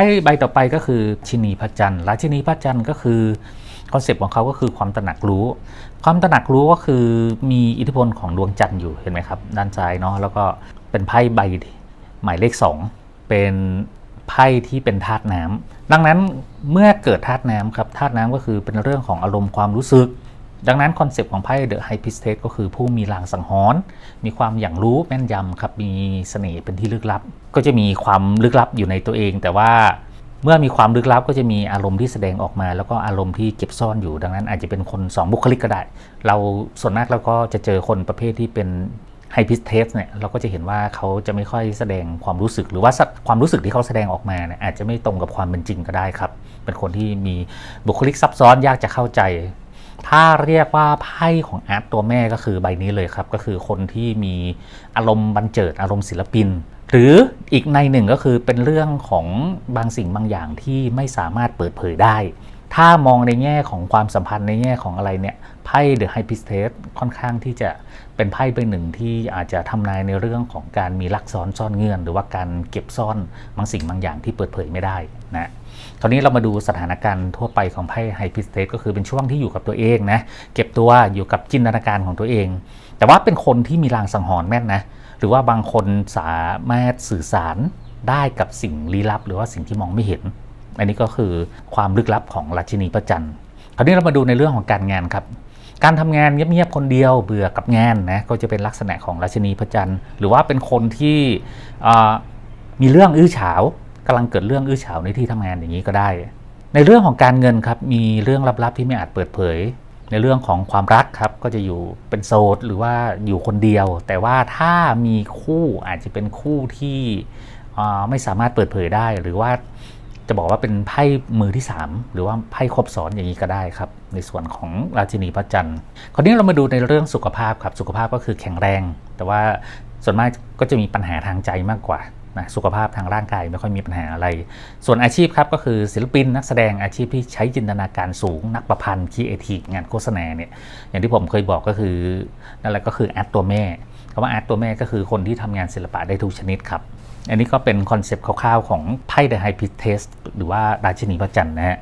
พ่ใบต่อไปก็คือชินีพระจันทร์ราชินีพระจันทร์ก็คือคอนเซปต์ของเขาก็คือความตระหนักรู้ ความตระหนักรู้ก็คือมีอิทธิพลของดวงจันทร์อยู่เห็นไหมครับ ด้านซ้ายเนาะแล้วก็เป็นไพ่ใบหมายเลข 2 เป็นไพ่ที่เป็นธาตุน้ำดังนั้นเมื่อเกิดธาตุน้ำครับธาตุน้ำก็คือเป็นเรื่องของอารมณ์ความรู้สึก ดังนั้นคอนเซปต์ของไพ่เดอะไฮพิสเทสก็คือผู้มีลางสังหรณ์มีความอย่างรู้แม่นยำครับมีเสน่ห์เป็นที่ลึกลับ ก็จะมีความลึกลับอยู่ในตัวเอง แต่ว่าเมื่อมีความลึกลับก็จะมีอารมณ์ที่แสดงออกมา แล้วก็อารมณ์ที่เก็บซ่อนอยู่ ดังนั้นอาจจะเป็นคนสองบุคลิกก็ได้ เราส่วนมากเราก็จะเจอคนประเภทที่เป็นไฮพิสเทสเนี่ยเราก็จะเห็นว่าเขาจะไม่ค่อยแสดงความรู้สึกหรือว่าความรู้สึกที่เขาแสดงออกมาเนี่ยอาจจะไม่ตรงกับความเป็นจริงก็ได้ครับ เป็นคนที่มีบุคลิกซับซ้อนยากจะเข้าใจ ถ้าเรียกว่าไพ่ของอาร์ตตัวแม่ก็คือใบนี้เลยครับ ก็คือคนที่มีอารมณ์บันเจิดอารมณ์ศิลปิน หรืออีกในหนึ่งก็คือเป็นเรื่องของบางสิ่งบางอย่างที่ไม่สามารถเปิดเผยได้ ถ้ามองในแง่ของความสัมพันธ์ในแง่ของอะไรเนี่ยไพ่เดอะไฮพิสเทสค่อนข้างที่จะเป็นไพ่ใบหนึ่งที่อาจจะทำนายในเรื่องของการมีลักซ้อนซ่อนเงื่อน หรือว่าการเก็บซ่อนบางสิ่งบางอย่างที่เปิดเผยไม่ได้นะคราวนี้เรามาดูสถานการณ์ทั่วไปของไพ่ไฮพิสเทสก็คือเป็นช่วงที่อยู่กับตัวเองนะเก็บตัวอยู่กับจินตนาการของตัวเอง แต่ว่าเป็นคนที่มีลางสังหรณ์แม่นนะหรือว่าบางคนสามารถสื่อสารได้กับสิ่งลี้ลับ หรือว่าสิ่งที่มองไม่เห็น อันนี้ก็คือความลึกลับของราชินีพระจันทร์คราวนี้เรามาดูในเรื่องของการงานครับ การทำงานเงียบๆคนเดียวเบื่อกับงานนะก็จะเป็นลักษณะของราชินีพระจันทร์ หรือว่าเป็นคนที่มีเรื่องอื้อฉาวกำลังเกิดเรื่องอื้อฉาวในที่ทำงานอย่างนี้ก็ได้ ในเรื่องของการเงินครับมีเรื่องลับๆที่ไม่อาจเปิดเผย ในเรื่องของความรักครับก็จะอยู่เป็นโสดหรือว่าอยู่คนเดียว แต่ว่าถ้ามีคู่อาจจะเป็นคู่ที่ไม่สามารถเปิดเผยได้ หรือว่า จะบอกว่าเป็นไพ่มือที่ 3 หรือว่าไพ่ครบซ้อนอย่างนี้ก็ได้ครับ ในส่วนของราชินีพระจันทร์คราวนี้เรามาดูในเรื่องสุขภาพครับ สุขภาพก็คือแข็งแรง แต่ว่าส่วนมากก็จะมีปัญหาทางใจมากกว่านะสุขภาพทางร่างกายไม่ค่อยมีปัญหาอะไร ส่วนอาชีพครับก็คือศิลปินนักแสดงอาชีพที่ใช้จินตนาการสูง นักประพันธ์คีเอทีงานโฆษณาเนี่ยอย่างที่ผมเคยบอกก็คือนั่นแหละก็คืออาร์ตตัวแม่คำว่าอาร์ตตัวแม่ก็คือคนที่ทำงานศิลปะได้ทุกชนิดครับ อันนี้ก็เป็นคอนเซปต์คร่าวๆของไพ่เดอะไฮพิเทสหรือว่าราชินีพระจันทร์นะฮะ